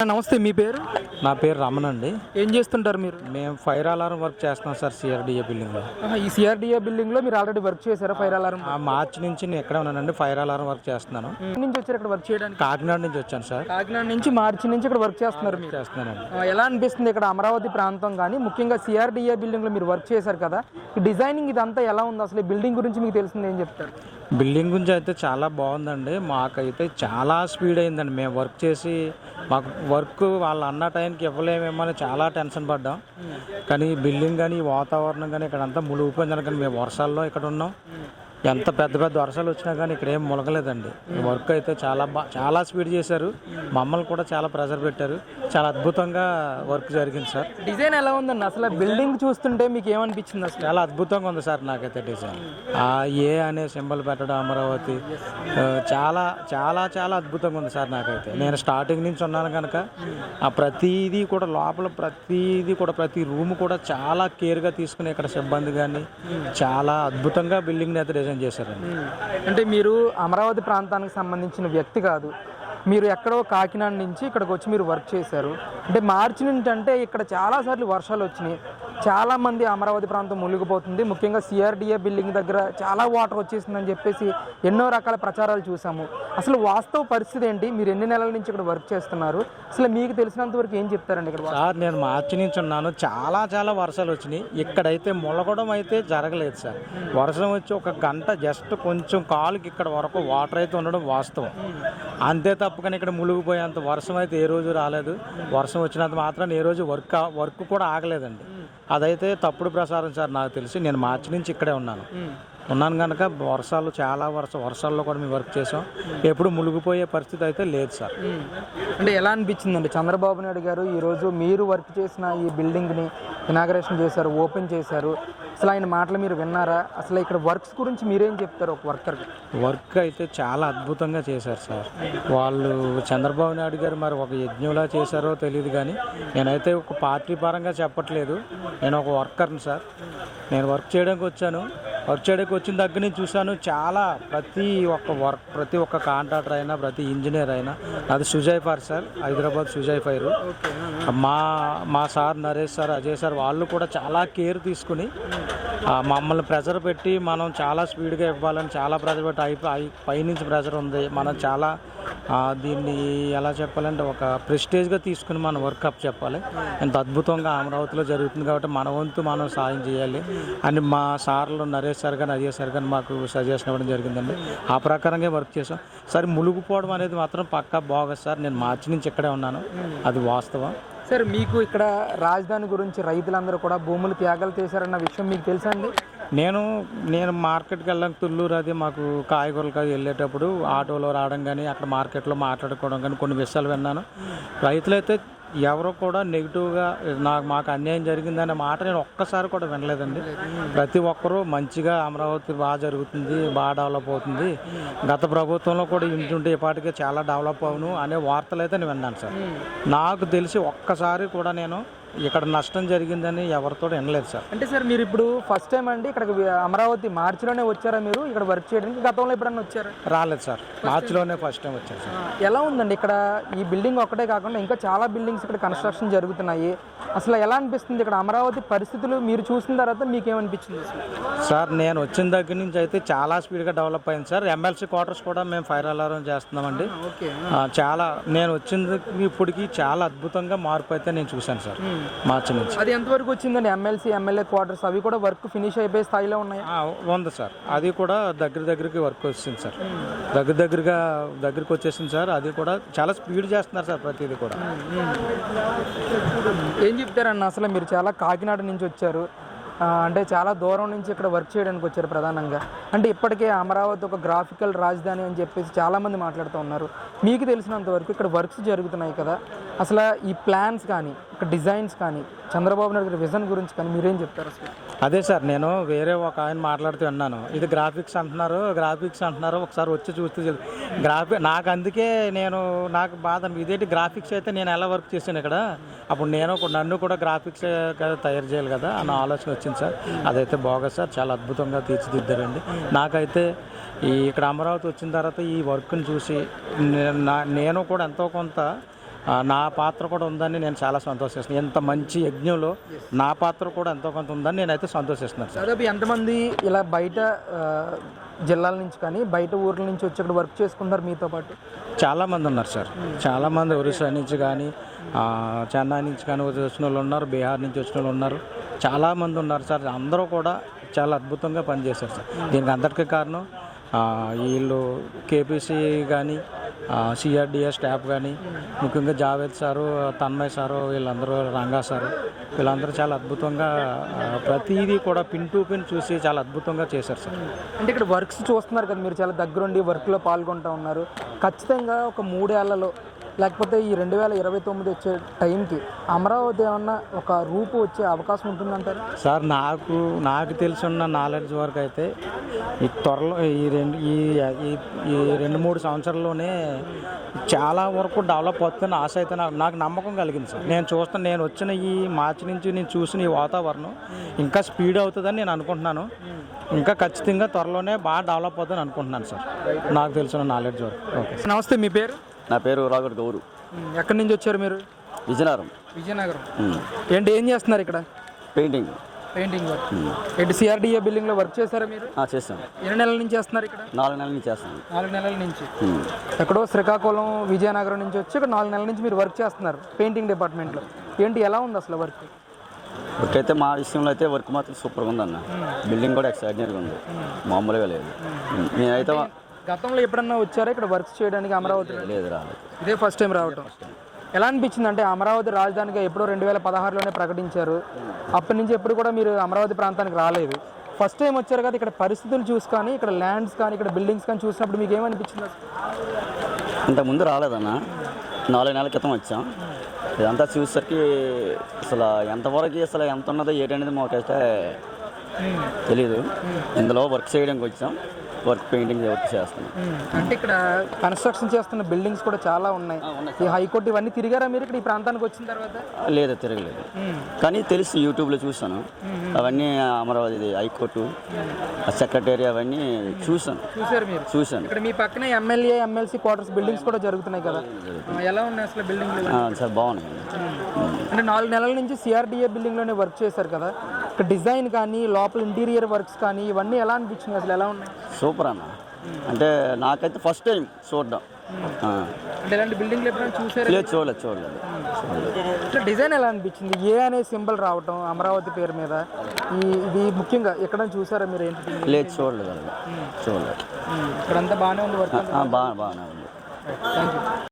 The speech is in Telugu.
నమస్తే మీ పేరు? నా పేరు రమణ అండి. ఏం చేస్తుంటారు మీరు? మేము ఫైర్ అలారం వర్క్ చేస్తున్నాం సార్ సిఆర్డిఏ బిల్డింగ్లో. ఆహా, ఈ సిఆర్డిఏ బిల్డింగ్లో మీరు ఆల్రెడీ వర్క్ చేశారా ఫైర్ అలారం ఆ మార్చి నుంచి నేను ఎక్కడ ఉన్నానండి ఫైర్ అలారం వర్క్ చేస్తున్నాను. నుంచి వచ్చారు ఇక్కడ వర్క్ చేయడానికి? కాకినాడ నుంచి వచ్చాను సార్. కాకినాడ నుంచి మార్చి నుంచి ఇక్కడ వర్క్ చేస్తున్నారు మీరు. చేస్తున్నానండి. ఆ, ఎలా అనిపిస్తుంది ఇక్కడ అమరావతి ప్రాంతం కానీ ముఖ్యంగా సిఆర్డిఏ బిల్డింగ్లో మీరు వర్క్ చేశారు కదా డిజైనింగ్ ఇదంతా ఎలా ఉంది? అసలు ఈ బిల్డింగ్ గురించి మీకు తెలిసింది ఏం చెప్తారు? బిల్డింగ్ గురించి అయితే చాలా బాగుందండి. మాకైతే చాలా స్పీడ్ అయిందండి. మేము వర్క్ చేసి మాకు వర్క్ వాళ్ళు అన్న టైంకి ఇవ్వలేమేమో అని చాలా టెన్షన్ పడ్డాం. కానీ బిల్డింగ్ కానీ వాతావరణం కానీ ఇక్కడ అంతా మునిగిపోయిందని కానీ మేము వర్షాల్లో ఇక్కడ ఉన్నాం. ఎంత పెద్ద పెద్ద వర్షాలు వచ్చినా కానీ ఇక్కడ ఏం మునగలేదండి ఈ వర్క్ అయితే చాలా బా చాలా స్పీడ్ చేశారు. మమ్మల్ని కూడా చాలా ప్రెజర్ పెట్టారు. చాలా అద్భుతంగా వర్క్ జరిగింది సార్. డిజైన్ ఎలా ఉందండి? అసలు బిల్డింగ్ చూస్తుంటే మీకు ఏమనిపించింది అసలు? చాలా అద్భుతంగా ఉంది సార్ నాకైతే డిజైన్. ఆ ఏ అనే సింబల్ పెట్టడం అమరావతి చాలా చాలా చాలా అద్భుతంగా ఉంది సార్ నాకైతే. నేను స్టార్టింగ్ నుంచి ఉన్నాను కనుక ఆ ప్రతిదీ కూడా లోపల ప్రతిదీ కూడా ప్రతి రూమ్ కూడా చాలా కేర్గా తీసుకుని ఇక్కడ సిబ్బంది కానీ చాలా అద్భుతంగా బిల్డింగ్ని అయితే ప్రజెంట్ చేశారండి. అంటే మీరు అమరావతి ప్రాంతానికి సంబంధించిన వ్యక్తి కాదు. మీరు ఎక్కడో కాకినాడ నుంచి ఇక్కడికి వచ్చి మీరు వర్క్ చేశారు. అంటే మార్చి నుంచి అంటే ఇక్కడ చాలాసార్లు వర్షాలు వచ్చినాయి. చాలా మంది అమరావతి ప్రాంతం మునిగిపోతుంది. ముఖ్యంగా సిఆర్డిఏ బిల్డింగ్ దగ్గర చాలా వాటర్ వచ్చేసిందని చెప్పేసి ఎన్నో రకాల ప్రచారాలు చూసాము. అసలు వాస్తవ పరిస్థితి ఏంటి? మీరు ఎన్ని నెలల నుంచి ఇక్కడ వర్క్ చేస్తున్నారు? అసలు మీకు తెలిసినంత వరకు ఏం చెప్తారండి ఇక్కడ సార్ నేను మార్చి నుంచి ఉన్నాను. చాలా చాలా వర్షాలు వచ్చినాయి. ఇక్కడైతే ములగడం అయితే జరగలేదు సార్. వర్షం వచ్చి ఒక గంట జస్ట్ కొంచెం కాలుకి ఇక్కడ వరకు వాటర్ అయితే ఉండడం వాస్తవం. అంతే తప్ప ఇక్కడ మునిగిపోయేంత వర్షం అయితే ఏ రోజు రాలేదు. వర్షం వచ్చినంత మాత్రం ఏ రోజు వర్క్ వర్క్ కూడా ఆగలేదండి. అదైతే తప్పుడు ప్రసారం సార్ నాకు తెలిసి నేను మార్చి నుంచి ఇక్కడే ఉన్నాను. ఉన్నాను కనుక వర్షాలు చాలా వర్ష వర్షాల్లో కూడా మేము వర్క్ చేసాం ఎప్పుడు మునిగిపోయే పరిస్థితి అయితే లేదు సార్. అంటే ఎలా అనిపించిందండి? చంద్రబాబు నాయుడు గారు ఈరోజు మీరు వర్క్ చేసిన ఈ బిల్డింగ్ని ఇనాగరేషన్ చేశారు ఓపెన్ చేశారు. అసలు ఆయన మాటలు మీరు విన్నారా? అసలు ఇక్కడ వర్క్స్ గురించి మీరేం చెప్తారు ఒక వర్కర్కి? వర్క్ అయితే చాలా అద్భుతంగా చేశారు సార్. వాళ్ళు చంద్రబాబు నాయుడు గారు మరి ఒక యజ్ఞంలా చేశారో తెలియదు కానీ నేనైతే ఒక పార్టీ పరంగా చెప్పట్లేదు. నేను ఒక వర్కర్ని సార్. నేను వర్క్ చేయడానికి వచ్చాను. వర్క్ వచ్చిన దగ్గర నుంచి చూశాను చాలా ప్రతి ఒక్క వర్క్ ప్రతి ఒక్క కాంట్రాక్టర్ అయినా ప్రతి ఇంజనీర్ అయినా అది Sujay fire sir Hyderabad Sujay fire. మా మా sir Naresh sir Ajay sir వాళ్ళు కూడా చాలా కేర్ తీసుకుని మమ్మల్ని ప్రెషర్ పెట్టి మనం చాలా స్పీడ్గా ఇవ్వాలని చాలా ప్రెషర్ పెట్టి అయిపోయి పైనుంచి ప్రెషర్ ఉంది. మనం చాలా దీన్ని ఎలా చెప్పాలంటే ఒక ప్రెస్టేజ్గా తీసుకుని మనం వర్క్ అప్ చెప్పాలి. ఎంత అద్భుతంగా అమరావతిలో జరుగుతుంది కాబట్టి మన వంతు మనం సాయం చేయాలి. అని మా సార్లు నరేష్ సార్ కానీ అజయ్ సార్ కానీ మాకు సజెషన్ ఇవ్వడం జరిగిందండి. ఆ ప్రకారంగా వర్క్ చేసాం సరే మునిగిపోవడం అనేది మాత్రం పక్కా బాగోదు సార్. నేను మార్చి నుంచి ఇక్కడే ఉన్నాను. అది వాస్తవం. సార్ మీకు ఇక్కడ రాజధాని గురించి రైతులందరూ కూడా భూములు త్యాగాలు చేశారన్న విషయం మీకు తెలుసా అండి? నేను నేను మార్కెట్కి వెళ్ళాక తుళ్ళూరు అది మాకు కాయగూరలకు అది వెళ్ళేటప్పుడు. ఆటోలో రావడం కానీ అక్కడ మార్కెట్లో మాట్లాడుకోవడం కానీ కొన్ని విషయాలు విన్నాను. రైతులైతే ఎవరు కూడా నెగిటివ్గా నాకు మాకు అన్యాయం జరిగిందనే మాట నేను ఒక్కసారి కూడా వినలేదండి. ప్రతి ఒక్కరూ మంచిగా అమరావతి బాగా జరుగుతుంది బాగా డెవలప్ అవుతుంది. గత ప్రభుత్వంలో కూడా ఇంటుంటే ఇప్పటికే చాలా డెవలప్ అవును అనే వార్తలు అయితే నేను విన్నాను సార్. నాకు తెలిసి ఒక్కసారి కూడా నేను ఇక్కడ నష్టం జరిగిందని ఎవరితో వినలేదు సార్. అంటే సార్ మీరు ఇప్పుడు ఫస్ట్ టైం అండి ఇక్కడ అమరావతి మార్చిలోనే వచ్చారా మీరు? ఇక్కడ వర్క్ చేయడానికి గతంలో ఎప్పుడన్నా వచ్చారా? రాలేదు సార్. మార్చిలోనే ఫస్ట్ టైం వచ్చాను సార్. ఎలా ఉందండి ఇక్కడ ఈ బిల్డింగ్ ఒక్కటే కాకుండా ఇంకా చాలా బిల్డింగ్స్ ఇక్కడ కన్స్ట్రక్షన్ జరుగుతున్నాయి. అసలు ఎలా అనిపిస్తుంది ఇక్కడ అమరావతి పరిస్థితులు మీరు చూసిన తర్వాత మీకేమనిపించింది సార్ నేను వచ్చిన దగ్గర నుంచి అయితే చాలా స్పీడ్గా డెవలప్ అయింది సార్. ఎమ్మెల్సీ క్వార్టర్స్ కూడా మేము ఫైర్ అలారం చేస్తున్నామండి. చాలా నేను వచ్చిన ఇప్పటికి చాలా అద్భుతంగా మార్పు అయితే నేను చూశాను సార్. మార్చి నుంచి. అది ఎంతవరకు వచ్చిందండి? ఎమ్మెల్సీ ఎమ్మెల్యే క్వార్టర్స్ అవి కూడా వర్క్ ఫినిష్ అయిపోయే స్థాయిలో ఉన్నాయి? ఆ, ఉంది సార్. అది కూడా దగ్గర దగ్గరికి వర్క్ వచ్చింది సార్. దగ్గర దగ్గరగా దగ్గరికి వచ్చేసింది సార్. అది కూడా చాలా స్పీడ్ చేస్తున్నారు సార్ ప్రతిదీ కూడా. ఏం చెప్తారన్న? అసలు మీరు చాలా కాకినాడ నుంచి వచ్చారు. అంటే చాలా దూరం నుంచి ఇక్కడ వర్క్ చేయడానికి వచ్చారు ప్రధానంగా. అంటే ఇప్పటికే అమరావతి ఒక గ్రాఫికల్ రాజధాని అని చెప్పేసి చాలామంది మాట్లాడుతూ ఉన్నారు. మీకు తెలిసినంత వరకు ఇక్కడ వర్క్స్ జరుగుతున్నాయి కదా. అసలు ఈ ప్లాన్స్ కానీ ఇక్కడ డిజైన్స్ కానీ చంద్రబాబు నాయుడు గారి విజన్ గురించి కానీ మీరేం చెప్తారు అసలు? అదే సార్ నేను వేరే ఒక ఆయన మాట్లాడుతూ ఉన్నాను ఇది గ్రాఫిక్స్ అంటున్నారు గ్రాఫిక్స్ అంటున్నారు ఒకసారి వచ్చి చూస్తే తెలు- గ్రాఫిక్ నాకు అందుకే నేను నాకు బాధ ఇదేంటి గ్రాఫిక్స్ అయితే నేను ఎలా వర్క్ చేశాను ఇక్కడ? అప్పుడు నేను నన్ను కూడా గ్రాఫిక్స్ తయారు చేయాలి కదా అన్న ఆలోచన వచ్చింది సార్. అదైతే బాగా సార్ చాలా అద్భుతంగా తీర్చిదిద్దారండి. నాకైతే ఈ ఇక్కడ అమరావతి వచ్చిన తర్వాత ఈ వర్క్ని చూసి నా- నేను కూడా ఎంతో కొంత నా పాత్ర కూడా ఉందని నేను చాలా సంతోషిస్తున్నాను ఇంత మంచి యజ్ఞంలో నా పాత్ర కూడా ఎంతో కొంత ఉందని నేనైతే సంతోషిస్తున్నాను సార్. దాదాపు ఎంతమంది ఇలా బయట జిల్లాల నుంచి కానీ బయట ఊర్ల నుంచి వచ్చి ఇక్కడ వర్క్ చేసుకుంటారు మీతో పాటు? చాలామంది ఉన్నారు సార్. చాలామంది ఒరిస్సా నుంచి కానీ చెన్నై నుంచి కానీ వచ్చిన వాళ్ళు ఉన్నారు బీహార్ నుంచి వచ్చిన వాళ్ళు ఉన్నారు. చాలామంది ఉన్నారు సార్. అందరూ కూడా చాలా అద్భుతంగా పనిచేశారు సార్. దీనికి అంతటికీ కారణం వీళ్ళు కేపీసీ కానీ సిఆర్డిఏ స్టాఫ్ కానీ ముఖ్యంగా జావేద్ సారు తన్మయ్ సారు వీళ్ళందరూ రంగా సారు వీళ్ళందరూ చాలా అద్భుతంగా ప్రతిదీ కూడా పిన్ టు పిన్ చూసి చాలా అద్భుతంగా చేశారు సార్. అంటే ఇక్కడ వర్క్స్ చూస్తున్నారు కదా మీరు చాలా దగ్గరుండి వర్క్లో పాల్గొంటూ ఉన్నారు. ఖచ్చితంగా ఒక మూడేళ్ళలో లేకపోతే ఈ రెండు వేల ఇరవై తొమ్మిది వచ్చే టైంకి అమరావతి ఏమన్నా ఒక రూపు వచ్చే అవకాశం ఉంటుందంటారు? సార్ నాకు నాకు తెలిసిన నాలెడ్జ్ వరకు అయితే ఈ త్వరలో ఈ రెండు ఈ ఈ- ఈ రెండు మూడు సంవత్సరాల్లోనే చాలా వరకు డెవలప్ అవుతుందని ఆశ అయితే నాకు నాకు నమ్మకం కలిగింది సార్. నేను చూస్తాను నేను వచ్చిన ఈ మార్చి నుంచి నేను చూసిన ఈ వాతావరణం ఇంకా స్పీడ్ అవుతుందని నేను అనుకుంటున్నాను. ఇంకా ఖచ్చితంగా త్వరలోనే బాగా డెవలప్ అవుతుందని అనుకుంటున్నాను సార్. నాకు తెలిసిన నాలెడ్జ్ వరకు. ఓకే నమస్తే మీ పేరు? నా పేరు రాఘట్ గౌరు. ఎక్కడి నుంచి వచ్చారు మీరు? విజయనగరం. విజయనగరం. ఏంటి ఏం చేస్తున్నారు ఇక్కడ? పెయింటింగ్. Painting work. ఏంటి సిఆర్డిఏ బిల్డింగ్లో వర్క్ చేశారా మీరు? చేస్తాను ఎన్ని నెలల నుంచి చేస్తున్నారు ఇక్కడ? నాలుగు నెలల నుంచి చేస్తాను నాలుగు నెలల నుంచి. ఎక్కడో శ్రీకాకుళం విజయనగరం నుంచి వచ్చి ఇక్కడ నాలుగు నెలల నుంచి మీరు వర్క్ చేస్తున్నారు పెయింటింగ్ డిపార్ట్మెంట్లో. ఏంటి ఎలా ఉంది అసలు వర్క్? వర్క్ అయితే మా విషయంలో అయితే వర్క్ మాత్రం సూపర్గా ఉందన్న. బిల్డింగ్ కూడా ఎక్సైటనీగా ఉంది. మామూలుగా లేదు. నేనైతే గతంలో ఎప్పుడన్నా వచ్చారా? ఇక్కడ వర్క్ చేయడానికి అమరావతిలో లేదు రాలేదు. ఇదే ఫస్ట్ టైం రావటం. ఎలా అనిపించింది అంటే అమరావతి రాజధానిగా ఎప్పుడో రెండు వేల పదహారులోనే ప్రకటించారు. అప్పటి నుంచి ఎప్పుడు కూడా మీరు అమరావతి ప్రాంతానికి రాలేదు. ఫస్ట్ టైం వచ్చారు కదా ఇక్కడ పరిస్థితులు చూసి కానీ ఇక్కడ ల్యాండ్స్ కానీ ఇక్కడ బిల్డింగ్స్ కానీ చూసినప్పుడు మీకు ఏమనిపించింది అసలు? ఇంత ముందు రాలేదన్న. నాలుగు నెలల క్రితం వచ్చాం. ఇదంతా చూసేసరికి అసలు ఎంతవరకు అసలు ఎంత ఉన్నదో ఏంటనేది మాకైతే తెలియదు ఇందులో వర్క్ చేయడానికి వచ్చాం. వర్క్ పెయింటింగ్ వర్క్ చేస్తున్నాం అంటే ఇక్కడ కన్స్ట్రక్షన్ చేస్తున్న బిల్డింగ్స్ కూడా చాలా ఉన్నాయి. ఈ హైకోర్టు ఇవన్నీ తిరిగారా మీరు ఇక్కడ ఈ ప్రాంతానికి వచ్చిన తర్వాత? లేదు తిరగలేదు. కానీ తెలిసి యూట్యూబ్లో చూసాను అవన్నీ అమరావతి హైకోర్టు సెక్రటరీ అవన్నీ చూసాను చూసారు మీరు? చూశాను. ఇక్కడ మీ పక్కనే ఎమ్మెల్యే ఎమ్మెల్సీ క్వార్టర్స్ బిల్డింగ్స్ కూడా జరుగుతున్నాయి కదా. ఎలా ఉన్నాయి అసలు బిల్డింగ్లు? ఆ, సార్ బాగున్నాయి. అంటే నాలుగు నెలల నుంచి సిఆర్డిఏ బిల్డింగ్లోనే వర్క్ చేశారు కదా. డిజైన్ కానీ లోపల ఇంటీరియర్ వర్క్స్ కానీ ఇవన్నీ ఎలా అనిపించింది అసలు ఎలా ఉన్నాయి? సూపర్ అన్న. అంటే నాకైతే ఫస్ట్ టైం చూడడం. ఆ. అంటే ఇలాంటి బిల్డింగ్లు ఎప్పుడైనా చూసారా? లేదు చూడలేదు చూడలేదు. ఇట్లా డిజైన్ ఎలా అనిపించింది? ఏ అనే సింబల్ రావటం అమరావతి పేరు మీద? ఈ ఇది ముఖ్యంగా ఎక్కడ చూసారా మీరు ఏంటి? లేదు చూడలేదు అలాగే చూడలేదు. ఇక్కడంతా బాగానే ఉంది వర్క్ బాగా బాగానే ఉంది. Thank you